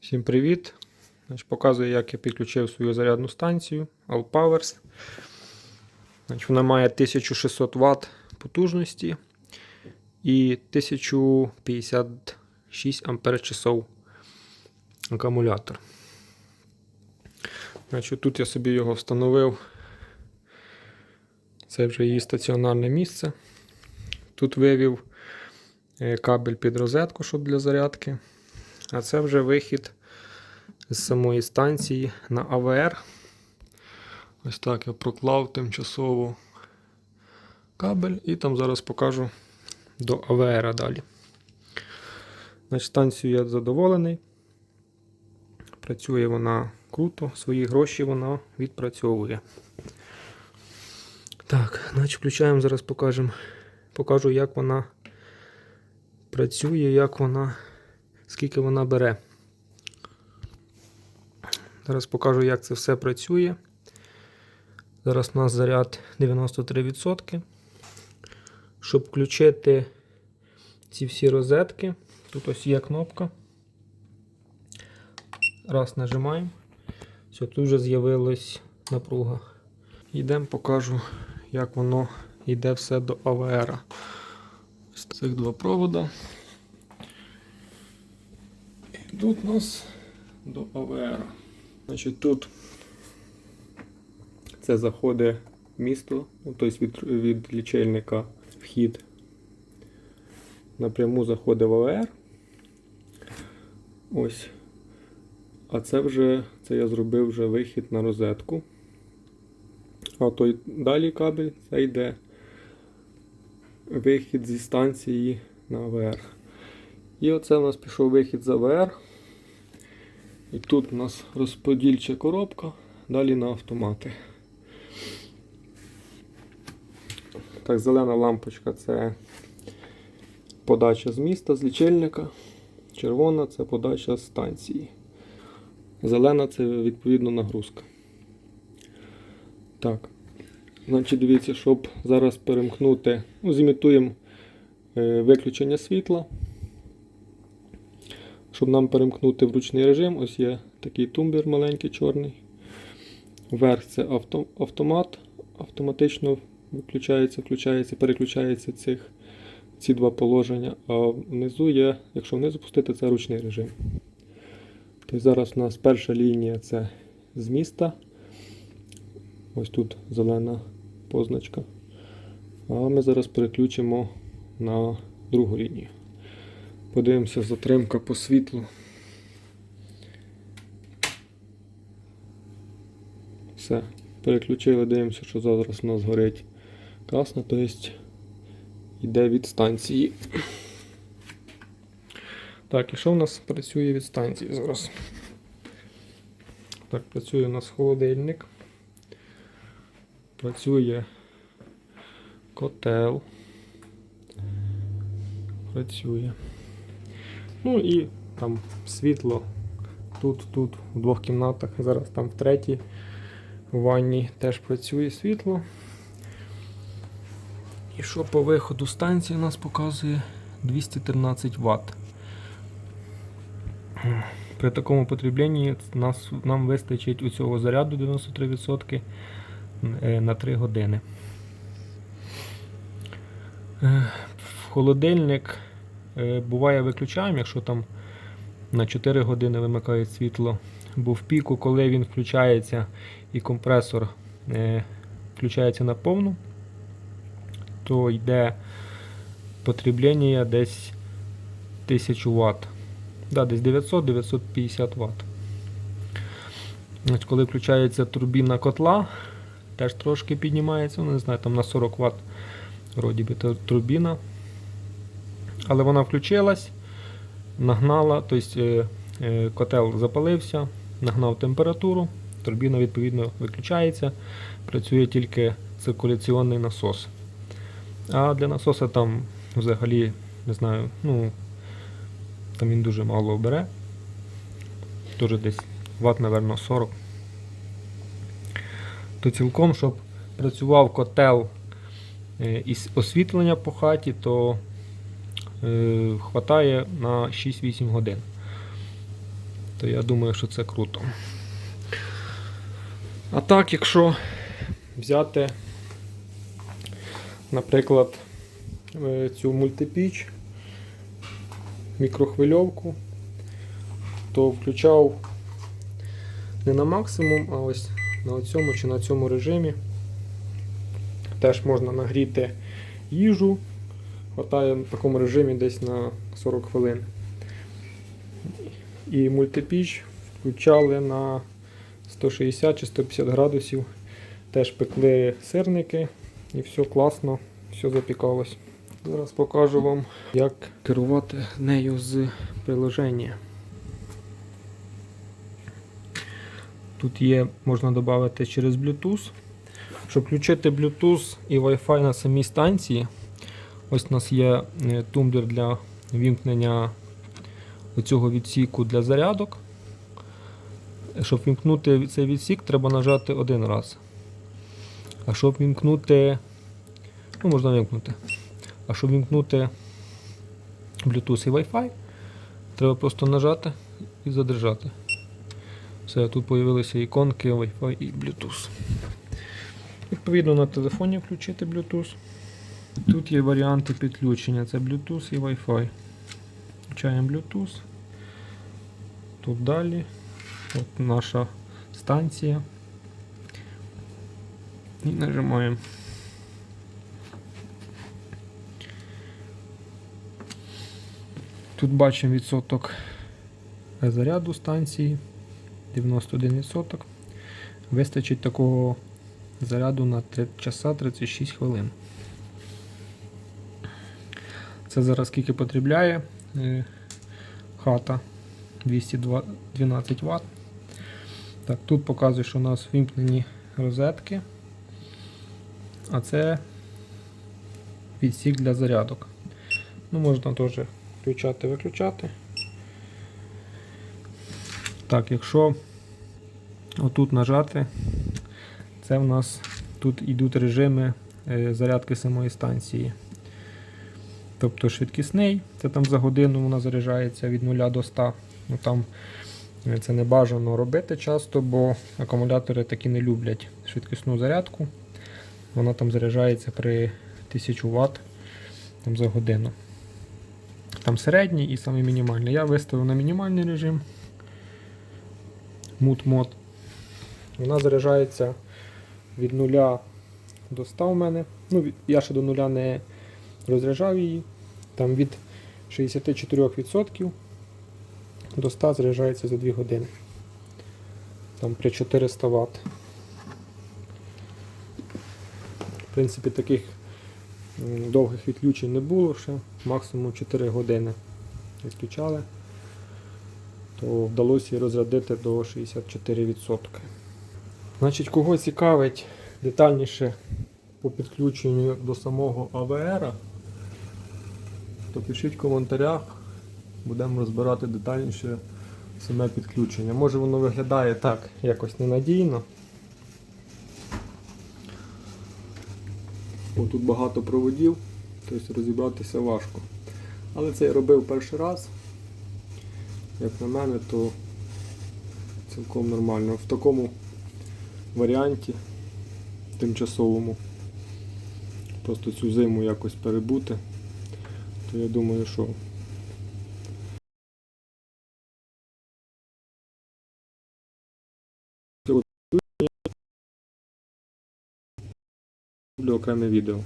Всім привіт! Значить, показую, як я підключив свою зарядну станцію All Powers. Значить, вона має 1600 Вт потужності і 1056 Ампер-часов акумулятор. Значить, тут я собі його встановив. Це вже її стаціонарне місце. Тут вивів е, кабель під розетку, щоб для зарядки. А це вже вихід з самої станції на АВР. Ось так я проклав тимчасово кабель і там зараз покажу до АВР далі. Значить, станцію я задоволений. Працює вона круто, свої гроші вона відпрацьовує. Так, значить включаємо, зараз покажемо, покажу, як вона працює, як вона скільки вона бере. Зараз покажу, як це все працює. Зараз у нас заряд 93%. Щоб включити ці всі розетки, тут ось є кнопка. Раз нажимаємо. Все, тут вже з'явилась напруга. Йдемо, покажу, як воно йде все до АВР. Ось цих два провода. Тут нас до АВР. Значить, тут це заходить місто, ну, тобто від, від лічильника вхід напряму заходить в АВР. Ось. А це вже це я зробив вже вихід на розетку. А той далі кабель це йде вихід зі станції на АВР. І оце у нас пішов вихід з АВР. І тут у нас розподільча коробка, далі на автомати. Так, зелена лампочка це подача з міста, з лічильника. Червона це подача з станції. Зелена це відповідно нагрузка. Так. Значить, дивіться, щоб зараз перемкнути, ну, зімітуємо е, виключення світла. Щоб нам перемкнути в ручний режим, ось є такий тумблер маленький чорний. Вверх це авто, автомат, автоматично виключається, включається, переключається цих, ці два положення. А внизу є, якщо внизу пустити, це ручний режим. Тобто зараз у нас перша лінія це з міста. Ось тут зелена позначка. А ми зараз переключимо на другу лінію. Подивимося, затримка по світлу. Все, переключили, дивимося, що зараз у нас горить красно, тобто йде від станції. Так, і що в нас працює від станції зараз? Так, працює у нас холодильник. Працює котел. Працює. Ну і там світло тут, тут, в двох кімнатах, зараз там в третій ванні теж працює світло. І що по виходу станції у нас показує 213 Вт. При такому потребленні нас, нам вистачить у цього заряду 93% е, на 3 години. Е, холодильник буває виключаємо, якщо там на 4 години вимикає світло. Бо в піку, коли він включається і компресор е, включається на повну, то йде потреблення десь 1000 Вт. Да, десь 900-950 Вт. Значить, коли включається турбіна котла, теж трошки піднімається, ну, не знаю, там на 40 Вт вроді би турбіна. Але вона включилась, нагнала, тобто е, е, котел запалився, нагнав температуру, турбіна відповідно виключається, працює тільки циркуляційний насос. А для насоса там взагалі, не знаю, ну, там він дуже мало бере. Дуже десь ват, напевно, 40. То цілком, щоб працював котел е, із освітлення по хаті, то хватає на 6-8 годин. то я думаю, що це круто. А так, якщо взяти, наприклад, е, цю мультипіч, мікрохвильовку, то включав не на максимум, а ось на цьому чи на цьому режимі. Теж можна нагріти їжу. Хватає в такому режимі десь на 40 хвилин. І мультипіч включали на 160 чи 150 градусів. Теж пекли сирники і все класно, все запікалось. Зараз покажу вам, як керувати нею з приложення. Тут є, можна додати через Bluetooth. Щоб включити Bluetooth і Wi-Fi на самій станції, ось у нас є е, тумблер для вімкнення цього відсіку для зарядок. Щоб вімкнути цей відсік, треба нажати один раз. А щоб вімкнути, ну можна вімкнути. А щоб вімкнути Bluetooth і Wi-Fi, треба просто нажати і задержати. Все, тут з'явилися іконки Wi-Fi і Bluetooth. Відповідно на телефоні включити Bluetooth. Тут є варіанти підключення, це Bluetooth і Wi-Fi. Включаємо Bluetooth. Тут далі. От наша станція. І нажимаємо. Тут бачимо відсоток заряду станції 91%. Вистачить такого заряду на 3 часа 36 хвилин. Це зараз скільки потребляє е, хата 212 Вт. Так, тут показує, що у нас вимкнені розетки, а це відсік для зарядок. Ну, можна теж включати, виключати. Так, якщо отут нажати, це в нас тут йдуть режими е, зарядки самої станції. Тобто швидкісний, це там за годину вона заряджається від 0 до 100. Ну, там е, це не бажано робити часто, бо акумулятори такі не люблять швидкісну зарядку. Вона там заряджається при 1000 Вт там, за годину. Там середній і самий мінімальний. Я виставив на мінімальний режим. Mood мод. Вона заряджається від 0 до 100 в мене. Ну, я ще до 0 не розряджав її. Там від 64% до 100 заряджається за 2 години. Там при 400 Вт. В принципі, таких довгих відключень не було ще, максимум 4 години відключали, то вдалося її розрядити до 64%. Значить, кого цікавить детальніше по підключенню до самого АВР, то пишіть в коментарях, будемо розбирати детальніше саме підключення. Може воно виглядає так якось ненадійно. Бо тут багато проводів, тобто розібратися важко. Але це я робив перший раз. Як на мене, то цілком нормально. В такому варіанті тимчасовому. Просто цю зиму якось перебути, то я думаю, що Роблю окреме відео.